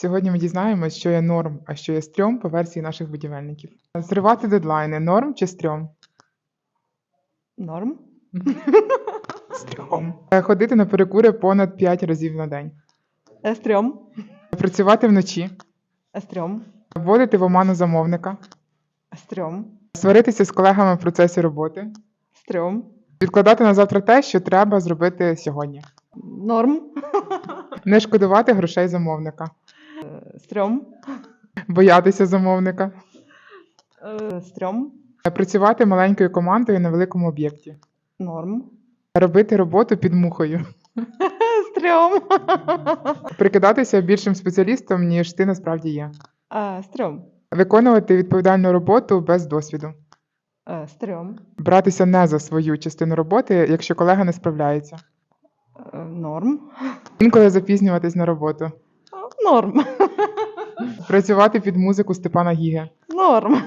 Сьогодні ми дізнаємось, що є норм, а що є стрьом по версії наших будівельників. Зривати дедлайни норм чи стрьом? Норм. Стрьом. Е, Ходити на перекури понад 5 разів на день. Естрьом. Працювати вночі, Естрьом. вводити в оману замовника, Естрьом. сваритися з колегами в процесі роботи, Стрьом. відкладати на завтра те, що треба зробити сьогодні, Норм. не шкодувати грошей замовника, Стрьом. боятися замовника, Е, Стрьом. працювати маленькою командою на великому об'єкті, Норм. робити роботу під мухою, Стрьом. прикидатися більшим спеціалістом, ніж ти насправді є, Е, Стрьом. виконувати відповідальну роботу без досвіду, Е, Стрьом. братися не за свою частину роботи, якщо колега не справляється, Е, Норм. інколи запізнюватись на роботу, Норм. працювати під музику Степана Гіга. Норм.